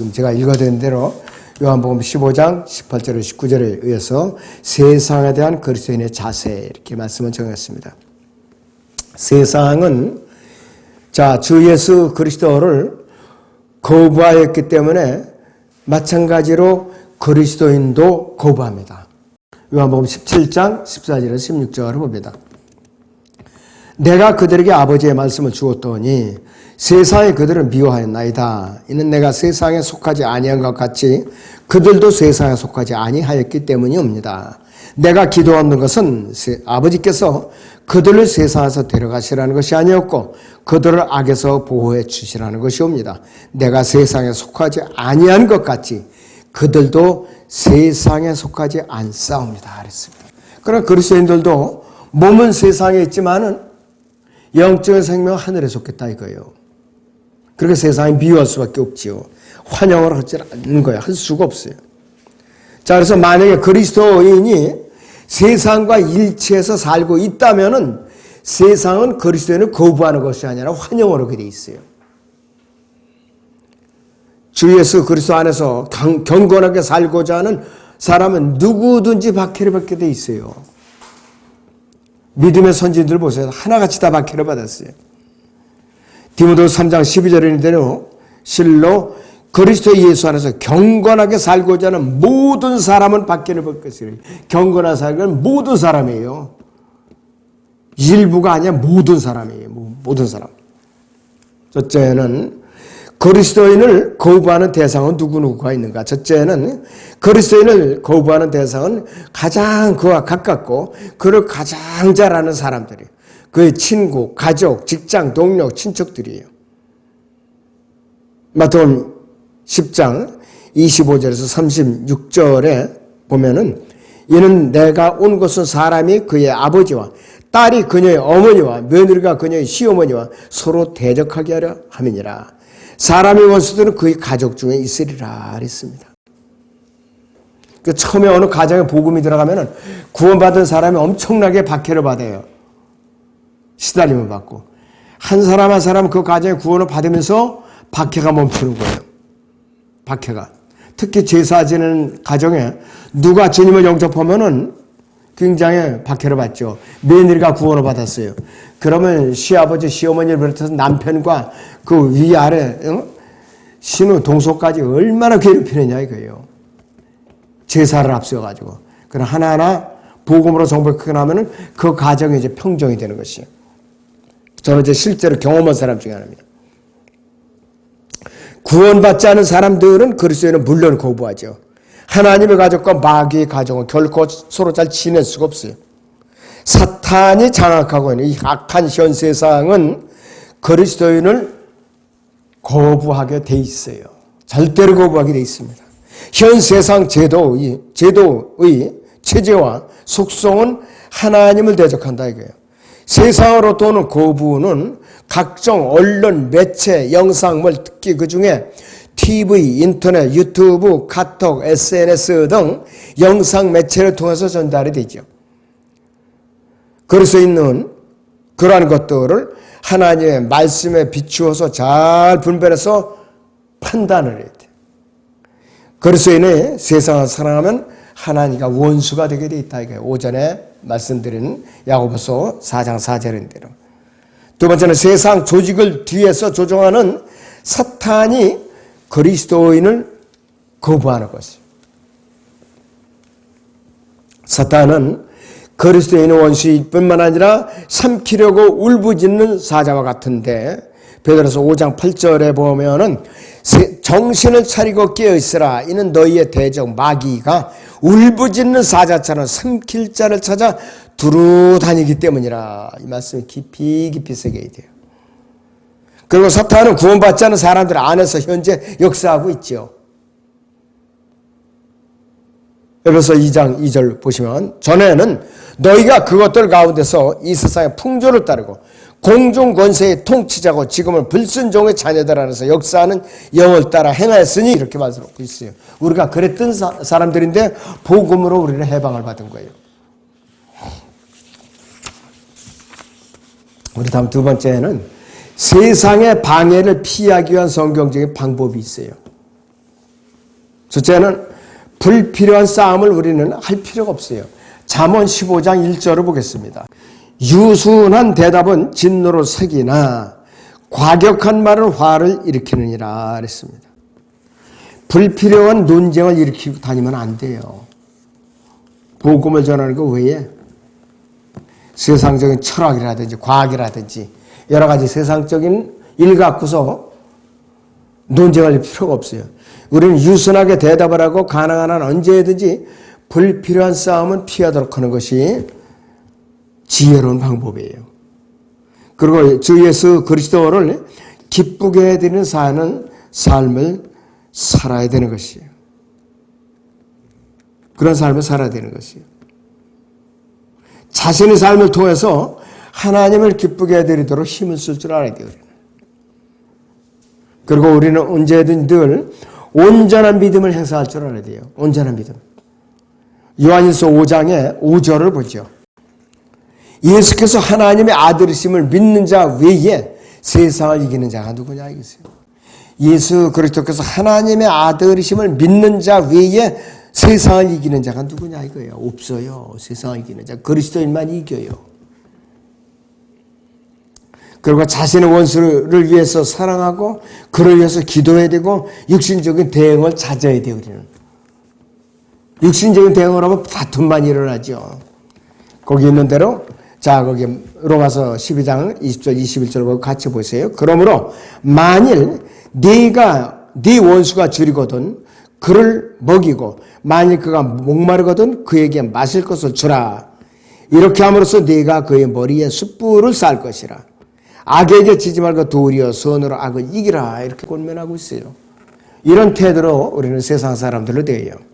지금 제가 읽어드린 대로 요한복음 15장 18절 19절에 의해서 세상에 대한 그리스도인의 자세 이렇게 말씀을 정했습니다. 세상은 자, 주 예수 그리스도를 거부하였기 때문에 마찬가지로 그리스도인도 거부합니다. 요한복음 17장 14절에서 16절을 봅니다. 내가 그들에게 아버지의 말씀을 주었더니 세상에 그들을 미워하였나이다. 이는 내가 세상에 속하지 아니한 것 같이 그들도 세상에 속하지 아니하였기 때문이옵니다. 내가 기도하는 것은 아버지께서 그들을 세상에서 데려가시라는 것이 아니었고 그들을 악에서 보호해 주시라는 것이옵니다. 내가 세상에 속하지 아니한 것 같이 그들도 세상에 속하지 않사옵니다. 그랬습니다. 그러나 그리스도인들도 몸은 세상에 있지만은 영적인 생명 하늘에 속했다 이거예요. 그렇게 세상에 미워할 수밖에 없지요. 환영을 하지 않는 거예요. 할 수가 없어요. 자, 그래서 만약에 그리스도인이 세상과 일치해서 살고 있다면은 세상은 그리스도인을 거부하는 것이 아니라 환영을 하게 돼 있어요. 주 예수 그리스도 안에서 경 건하게 살고자 하는 사람은 누구든지 박해를 받게 돼 있어요. 믿음의 선진들 보세요. 하나같이 다 박해를 받았어요. 디모도 3장 12절인데요. 실로 그리스도 예수 안에서 경건하게 살고자 하는 모든 사람은 박해를 받을 것이요 경건한 사람은 모든 사람이에요. 일부가 아니야 모든 사람이에요. 모든 사람. 첫째는 그리스도인을 거부하는 대상은 누구누구가 있는가? 첫째는 그리스도인을 거부하는 대상은 가장 그와 가깝고 그를 가장 잘 아는 사람들이에요. 그의 친구, 가족, 직장, 동료, 친척들이에요. 마태복음 10장 25절에서 36절에 보면은 이는 내가 온 것은 사람이 그의 아버지와 딸이 그녀의 어머니와 며느리가 그녀의 시어머니와 서로 대적하게 하려 함이니라. 사람의 원수들은 그의 가족 중에 있으리라 그랬습니다. 그 처음에 어느 가정에 복음이 들어가면은 구원받은 사람이 엄청나게 박해를 받아요. 시달림을 받고 한 사람 한 사람 그 가정에 구원을 받으면서 박해가 멈추는 거예요. 박해가 특히 제사 지는 가정에 누가 주님을 영접하면은 굉장히 박해를 받죠. 며느리가 구원을 받았어요. 그러면 시아버지, 시어머니를 비롯해서 남편과 그 위아래 어? 신우, 동서까지 얼마나 괴롭히느냐 이거예요. 제사를 앞세워가지고. 그럼 하나하나 복음으로 정복하고 나면은 그 가정이 이제 평정이 되는 것이에요. 저는 이제 실제로 경험한 사람 중에 하나입니다. 구원받지 않은 사람들은 그리스도인은 물론 거부하죠. 하나님의 가족과 마귀의 가정은 결코 서로 잘 지낼 수가 없어요. 사탄이 장악하고 있는 이 악한 현 세상은 그리스도인을 거부하게 돼 있어요. 절대로 거부하게 돼 있습니다. 현 세상 제도의, 제도의 체제와 속성은 하나님을 대적한다 이거예요. 세상으로 도는 거부는 각종 언론, 매체, 영상물, 특히 그 중에 TV, 인터넷, 유튜브, 카톡, SNS 등 영상 매체를 통해서 전달이 되죠. 그럴 수 있는 그러한 것들을 하나님의 말씀에 비추어서 잘 분별해서 판단을 해야 돼. 그래서 이는 세상을 사랑하면 하나님과 원수가 되게 돼 있다. 이게 오전에 말씀드린 야고보서 4장 4절인데요. 두 번째는 세상 조직을 뒤에서 조종하는 사탄이 그리스도인을 거부하는 것이죠. 사탄은 그리스도인의 원수일 뿐만 아니라 삼키려고 울부짖는 사자와 같은데 베드로서 5장 8절에 보면은 정신을 차리고 깨어 있으라 이는 너희의 대적 마귀가 울부짖는 사자처럼 삼킬 자를 찾아 두루 다니기 때문이라 이 말씀이 깊이 깊이 새겨야 돼요. 그리고 사탄은 구원받지 않은 사람들 안에서 현재 역사하고 있죠. 에베소 2장 2절 보시면 전에는 너희가 그것들 가운데서 이 세상의 풍조를 따르고 공중 권세의 통치자고 지금은 불순종의 자녀들 안에서 역사하는 영을 따라 행하였으니 이렇게 말씀하고 있어요. 우리가 그랬던 사, 람들인데 복음으로 우리는 해방을 받은 거예요. 우리 다음 두 번째는 세상의 방해를 피하기 위한 성경적인 방법이 있어요. 첫째는 불필요한 싸움을 우리는 할 필요가 없어요. 잠언 15장 1절을 보겠습니다. 유순한 대답은 진노로 색이나 과격한 말은 화를 일으키느니라 그랬습니다. 불필요한 논쟁을 일으키고 다니면 안 돼요. 복음을 전하는 거 외에 세상적인 철학이라든지 과학이라든지 여러 가지 세상적인 일 갖고서 논쟁할 필요가 없어요. 우리는 유순하게 대답을 하고 가능한 한 언제든지 불필요한 싸움은 피하도록 하는 것이 지혜로운 방법이에요. 그리고 주 예수 그리스도를 기쁘게 해드리는 사는 삶을 살아야 되는 것이에요. 그런 삶을 살아야 되는 것이에요. 자신의 삶을 통해서 하나님을 기쁘게 해드리도록 힘을 쓸 줄 알아야 돼요. 그리고 우리는 언제든 늘 온전한 믿음을 행사할 줄 알아야 돼요. 온전한 믿음. 요한일서 5장의 5절을 보죠. 예수께서 하나님의 아들이심을 믿는 자 외에 세상을 이기는 자가 누구냐 이겠어요. 예수 그리스도께서 하나님의 아들이심을 믿는 자 외에 세상을 이기는 자가 누구냐 이거예요. 없어요. 세상을 이기는 자. 그리스도인만 이겨요. 그리고 자신의 원수를 위해서 사랑하고 그를 위해서 기도해야 되고 육신적인 대응을 자제해야 돼요. 우리는. 육신적인 대응을 하면 다툼만 일어나죠. 거기 있는 대로 자 거기 로마서 12장 20절 21절 같이 보세요. 그러므로 만일 네가 네 원수가 줄이거든 그를 먹이고 만일 그가 목마르거든 그에게 마실 것을 주라. 이렇게 함으로써 네가 그의 머리에 숯불을 쌀 것이라. 악에게 지지 말고 도리어 선으로 악을 이기라 이렇게 권면하고 있어요. 이런 태도로 우리는 세상 사람들로 되어요.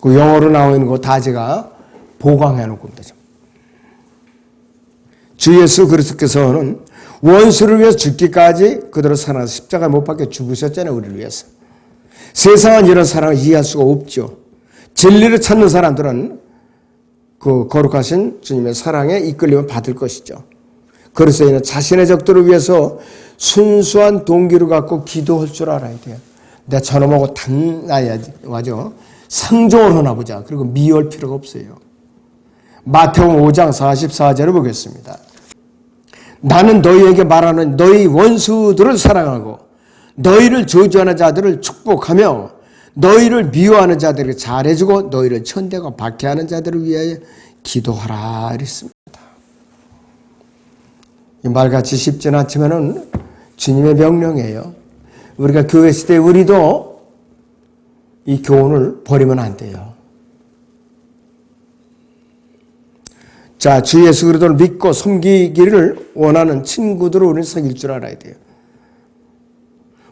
그 영어로 나와 있는 거 다 제가 보강해 놓은 겁니다. 주 예수 그리스도께서는 원수를 위해서 죽기까지 그대로 살아서 십자가 못 박혀 죽으셨잖아요. 우리를 위해서. 세상은 이런 사랑을 이해할 수가 없죠. 진리를 찾는 사람들은 그 거룩하신 주님의 사랑에 이끌림을 받을 것이죠. 그래서 이는 자신의 적들을 위해서 순수한 동기를 갖고 기도할 줄 알아야 돼요. 내가 저놈하고 단나야지, 맞아. 상종을 하나 보자. 그리고 미워할 필요가 없어요. 마태복음 5장 44절을 보겠습니다. 나는 너희에게 말하는 너희 원수들을 사랑하고 너희를 저주하는 자들을 축복하며 너희를 미워하는 자들에게 잘해주고 너희를 천대가 박해하는 자들을 위하여 기도하라 이랬습니다. 이 말같이 쉽지는 않지만은 주님의 명령이에요. 우리가 교회 시대 우리도 이 교훈을 버리면 안 돼요. 자, 주 예수 그리스도를 믿고 섬기기를 원하는 친구들을 우리는 사귈 줄 알아야 돼요.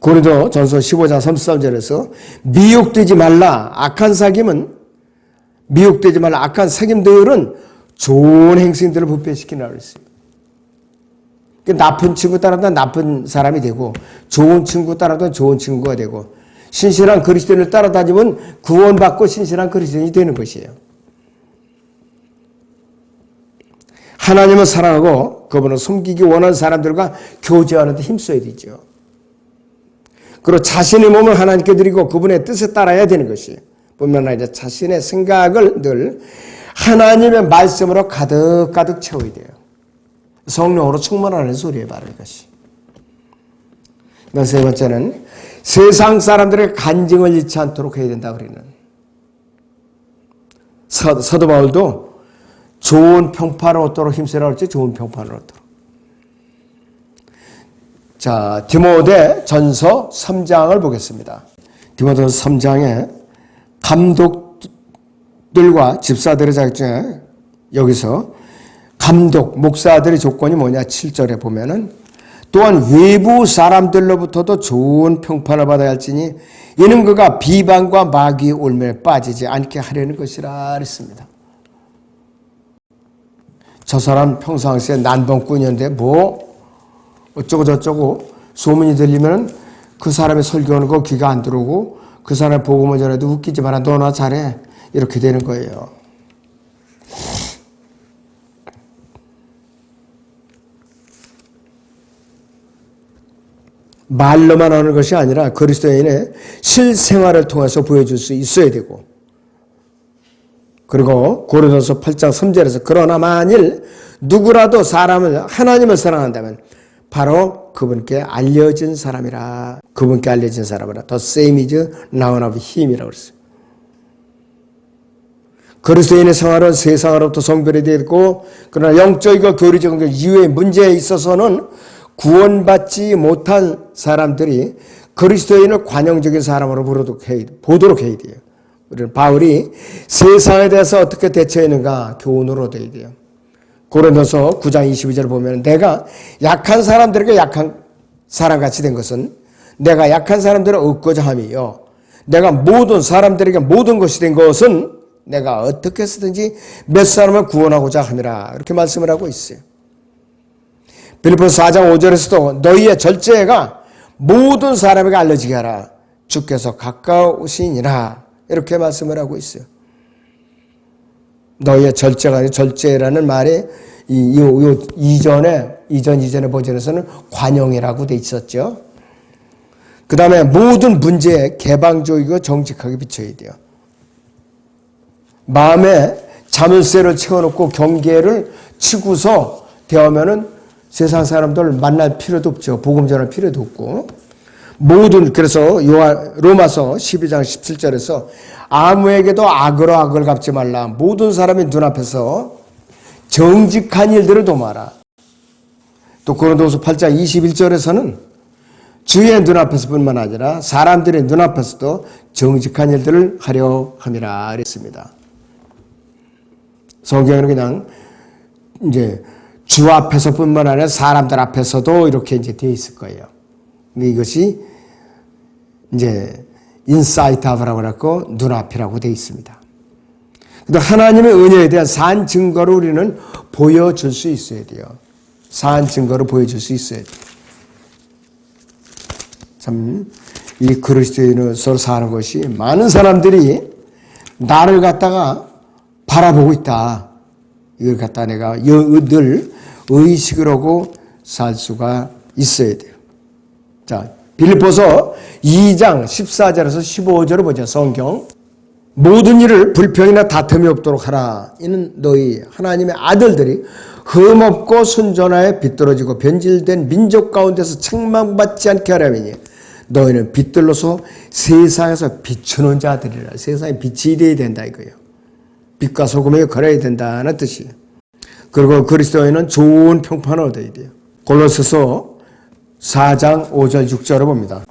고린도 전서 15장 33절에서 미혹되지 말라. 악한 사귐은 미혹되지 말라. 악한 사귐들은 좋은 행실들을 부패시키라 그랬어요. 그 나쁜 친구 따라다 나쁜 사람이 되고 좋은 친구 따라다 좋은 친구가 되고 신실한 그리스도인을 따라다니면 구원받고 신실한 그리스도인이 되는 것이에요. 하나님을 사랑하고 그분을 섬기기 원하는 사람들과 교제하는 데 힘써야 되죠. 그리고 자신의 몸을 하나님께 드리고 그분의 뜻에 따라야 되는 것이 뿐만 아니라 자신의 생각을 늘 하나님의 말씀으로 가득 가득 채워야 돼요. 성령으로 충만하는 소리에 바로 이것이. 세 번째는 세상 사람들의 간증을 잃지 않도록 해야 된다 우리는. 서, 서도 바울도 좋은 평판을 얻도록 힘쓰라 그랬지 좋은 평판을 얻도록. 자, 디모데 전서 3장을 보겠습니다. 디모데 3장에 감독들과 집사들의 자격증에 여기서 감독, 목사들의 조건이 뭐냐 7절에 보면은 또한 외부 사람들로부터도 좋은 평판을 받아야 할지니 이는 그가 비방과 마귀의 올매에 빠지지 않게 하려는 것이라 그랬습니다. 저 사람 평상시에 난동꾼이었는데 뭐 어쩌고 저쩌고 소문이 들리면 그 사람의 설교하는 거 귀가 안 들어오고 그 사람 복음을 전해도 웃기지 마라 너나 잘해 이렇게 되는 거예요. 말로만 하는 것이 아니라 그리스도인의 실생활을 통해서 보여줄 수 있어야 되고 그리고 고린도서 8장 3절에서 그러나 만일 누구라도 사람을 하나님을 사랑한다면 바로 그분께 알려진 사람이라 그분께 알려진 사람이라 is known of him이라고 그랬어요. 그리스도인의 생활은 세상으로부터 성별이 되고 그러나 영적이고 교리적 것 이외의 문제에 있어서는 구원받지 못한 사람들이 그리스도인을 관용적인 사람으로 보도록 해야, 돼요. 우리는 바울이 세상에 대해서 어떻게 대처했는가 교훈으로 돼야 돼요. 고린도서 9장 22절을 보면 내가 약한 사람들에게 약한 사람같이 된 것은 내가 약한 사람들을 얻고자 함이요. 내가 모든 사람들에게 모든 것이 된 것은 내가 어떻게 해서든지 몇 사람을 구원하고자 함이라. 이렇게 말씀을 하고 있어요. 빌리포스 4장 5절에서도 너희의 절제가 모든 사람에게 알려지게 하라. 주께서 가까우시니라. 이렇게 말씀을 하고 있어요. 너희의 절제가 아니라 절제라는 말이 이, 요, 요 이전에 이전 이전의 버전에서는 관용이라고 돼 있었죠. 그 다음에 모든 문제에 개방적이고 정직하게 비춰야 돼요. 마음에 자물쇠를 채워놓고 경계를 치고서 대하면은 세상 사람들 만날 필요도 없죠. 복음 전할 필요도 없고. 모든 그래서 요한 로마서 12장 17절에서 아무에게도 악으로 악을 갚지 말라. 모든 사람이 눈앞에서 정직한 일들을 도마라. 또 고린도서 8장 21절에서는 주의 눈앞에서뿐만 아니라 사람들의 눈앞에서도 정직한 일들을 하려 함이라 그랬습니다. 성경에는 그냥 이제 주 앞에서뿐만 아니라 사람들 앞에서도 이렇게 이제 되어 있을 거예요. 이것이 이제 인사이트 아브라고 그랬고 눈앞이라고 되어 있습니다. 근데 하나님의 은혜에 대한 산 증거를 우리는 보여줄 수 있어야 돼요. 산 증거를 보여줄 수 있어야 돼요. 참, 이 그리스도인으로서 사는 것이 많은 사람들이 나를 갖다가 바라보고 있다. 이걸 갖다 내가 늘 의식을 하고 살 수가 있어야 돼요. 자, 빌립보서 2장 14절에서 15절을 보자. 성경. 모든 일을 불평이나 다툼이 없도록 하라. 이는 너희 하나님의 아들들이 흠없고 순전하에 비뚤어지고 변질된 민족 가운데서 책망받지 않게 하려니 너희는 빛들로서 세상에서 비추는 자들이라. 세상에 빛이 되어야 된다 이거예요. 빛과 소금에 걸어야 된다는 뜻이에요. 그리고 그리스도인은 좋은 평판을 얻어야 돼요. 골로새서 4장 5절 6절을 봅니다.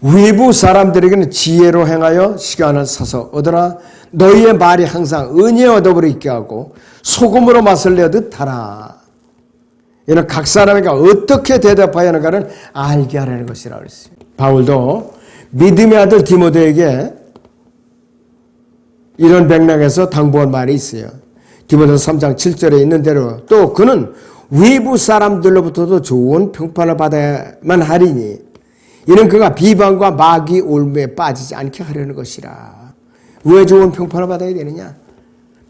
외부 사람들에게는 지혜로 행하여 시간을 사서 얻으라 너희의 말이 항상 은혜 얻어버려 있게 하고 소금으로 맛을 내듯 하라. 이는 각 사람에게 어떻게 대답하야 하는가를 알게 하라는 것이라 그랬어요. 바울도 믿음의 아들 디모데에게 이런 맥락에서 당부한 말이 있어요. 디모데서 3장 7절에 있는 대로 또 그는 외부 사람들로부터도 좋은 평판을 받아야만 하리니 이는 그가 비방과 마귀 올무에 빠지지 않게 하려는 것이라. 왜 좋은 평판을 받아야 되느냐?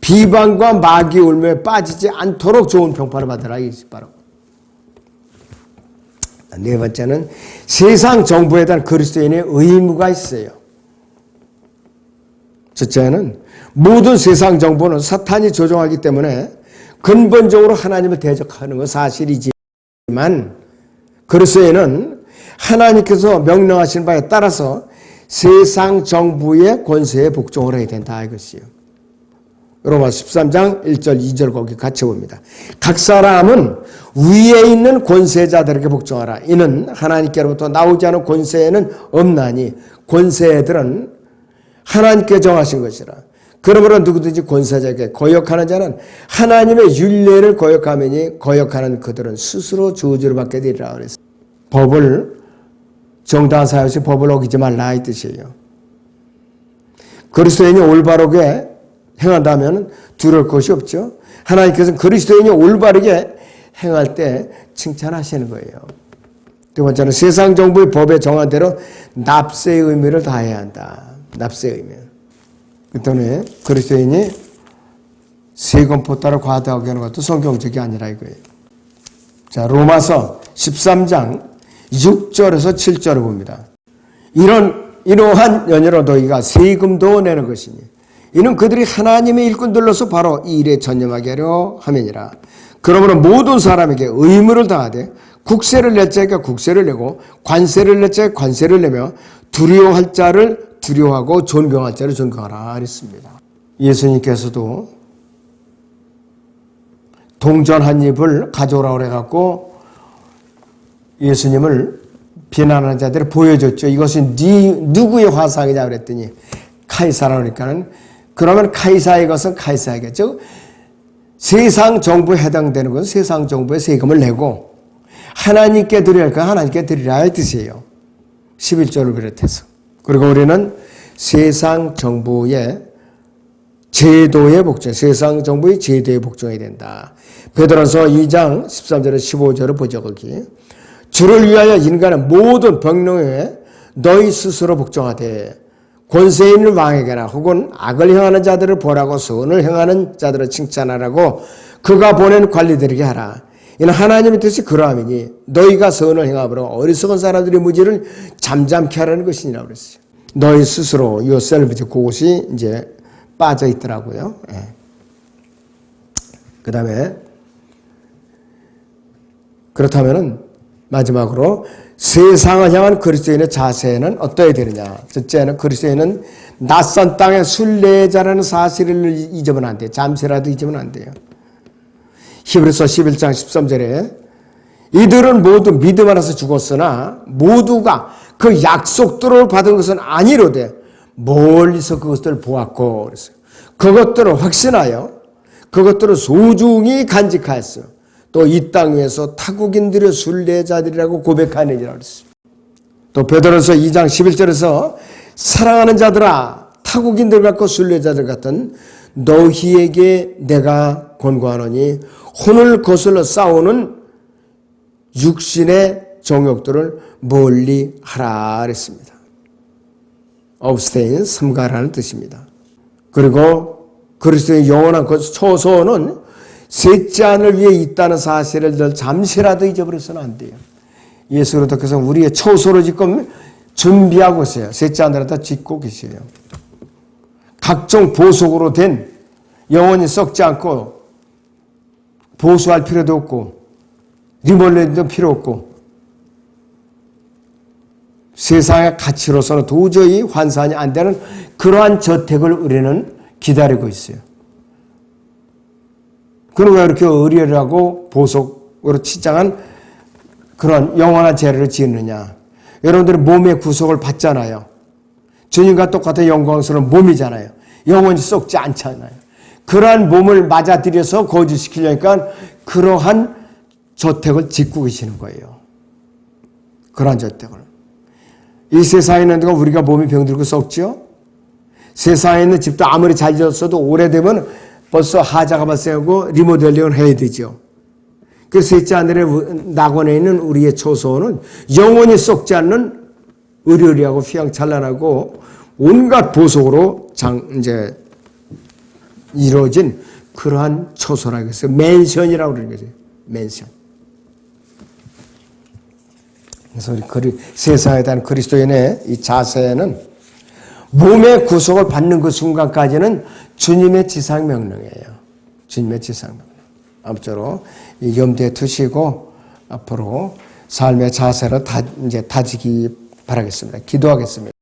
비방과 마귀 올무에 빠지지 않도록 좋은 평판을 받으라 이 바로. 네 번째는 세상 정부에 대한 그리스도인의 의무가 있어요. 첫째는 모든 세상 정부는 사탄이 조종하기 때문에 근본적으로 하나님을 대적하는 건 사실이지만 그리스도인은 하나님께서 명령하신 바에 따라서 세상 정부의 권세에 복종을 해야 된다 이것이요. 로마 13장 1절 2절 거기 같이 봅니다. 각 사람은 위에 있는 권세자들에게 복종하라. 이는 하나님께로부터 나오지 않은 권세에는 없나니 권세들은 하나님께 정하신 것이라. 그러므로 누구든지 권세자에게 거역하는 자는 하나님의 윤례를 거역하매니 거역하는 그들은 스스로 저주를 받게 되리라 그랬어요. 법을 정당한 사역시 법을 어기지 말라 이 뜻이에요. 그리스도인이 올바르게 행한다면 두려울 것이 없죠. 하나님께서는 그리스도인이 올바르게 행할 때 칭찬하시는 거예요. 두 번째는 세상 정부의 법에 정한 대로 납세의 의미를 다해야 한다. 납세의 의미. 그 때문에 그리스도인이 세금 포탈을 과다하게 하는 것도 성경적이 아니라 이거예요. 자, 로마서 13장 6절에서 7절을 봅니다. 이런 이러한 연유로 너희가 세금도 내는 것이니 이는 그들이 하나님의 일꾼들로서 바로 이 일에 전념하게 하려 함이니라. 그러므로 모든 사람에게 의무를 다하되 국세를 낼 자에게 국세를 내고 관세를 낼 자에게 관세를 내며 두려워할 자를 두려워하고 존경할 자를 존경하라 그랬습니다. 예수님께서도 동전 한 입을 가져오라고 그래갖고 예수님을 비난하는 자들을 보여줬죠. 이것은 네 누구의 화상이냐 그랬더니 카이사라 그러니까는 그러면 카이사의 것은 카이사에게 즉 세상 정부에 해당되는 것은 세상 정부에 세금을 내고 하나님께 드려야 할 건 하나님께 드리라 의 뜻이에요. 11조를 비롯해서. 그리고 우리는 세상 정부의 제도에 복종, 세상 정부의 제도에 복종해야 된다. 베드로서 2장 13절에 15절을 보죠, 거기. 주를 위하여 인간의 모든 병명에 너희 스스로 복종하되 권세 있는 왕에게나 혹은 악을 행하는 자들을 보라고 선을 행하는 자들을 칭찬하라고 그가 보낸 관리들에게 하라. 이는 하나님의 뜻이 그러함이니 너희가 선을 행함으로 어리석은 사람들의 무지를 잠잠케 하라는 것이니라 그랬어요. 너희 스스로 yourself 그것이 이제 빠져 있더라고요. 예. 그 다음에 그렇다면은 마지막으로 세상을 향한 그리스도인의 자세는 어떠해야 되느냐. 첫째는 그리스도인은 낯선 땅의 순례자라는 사실을 잊으면 안 돼요. 잠시라도 잊으면 안 돼요. 히브리서 11장 13절에 이들은 모두 믿음 안에서 죽었으나 모두가 그 약속들을 받은 것은 아니로되 멀리서 그것들을 보았고 그랬어요. 그것들을 확신하여 그것들을 소중히 간직하였어요. 또 이 땅 위에서 타국인들의 순례자들이라고 고백하느니라 그랬어요. 또 베드로서 2장 11절에서 사랑하는 자들아 타국인들 같고 순례자들 같은 너희에게 내가 권고하노니 혼을 거슬러 싸우는 육신의 정욕들을 멀리 하라 그랬습니다. abstain, 삼가라는 뜻입니다. 그리고 그리스도의 영원한 그 초소는 셋째 안을 위해 있다는 사실을 늘 잠시라도 잊어버려서는 안 돼요. 예수 그리스도께서 우리의 초소를 지금 준비하고 있어요. 셋째 안을 다 짓고 계세요. 각종 보석으로 된 영원히 썩지 않고 보수할 필요도 없고 리몰렌도 필요 없고 세상의 가치로서는 도저히 환산이 안 되는 그러한 저택을 우리는 기다리고 있어요. 그럼 왜 이렇게 의리하고 보석으로 치장한 그런 영원한 재를 지느냐? 여러분들이 몸의 구속을 받잖아요. 주님과 똑같은 영광스러운 몸이잖아요. 영원히 썩지 않잖아요. 그러한 몸을 맞아들여서 거주시키려니까 그러한 저택을 짓고 계시는 거예요. 그러한 저택을. 이 세상에 있는 데가 우리가 몸이 병들고 썩죠? 세상에 있는 집도 아무리 잘 지었어도 오래되면 벌써 하자가 발생하고 리모델링을 해야 되죠. 그 셋째 하늘의 낙원에 있는 우리의 초소는 영원히 썩지 않는 의리의리하고 휘황찬란하고 온갖 보석으로 장, 이제 이루어진 그러한 초소라고 해서 맨션이라고 그러는 거죠. 맨션. 그래서 그리, 세상에 대한 그리스도인의 이 자세는 몸의 구속을 받는 그 순간까지는 주님의 지상 명령이에요. 주님의 지상 명령. 아무쪼록 이 염두에 두시고 앞으로 삶의 자세를 다, 이제 다지기 바라겠습니다. 기도하겠습니다.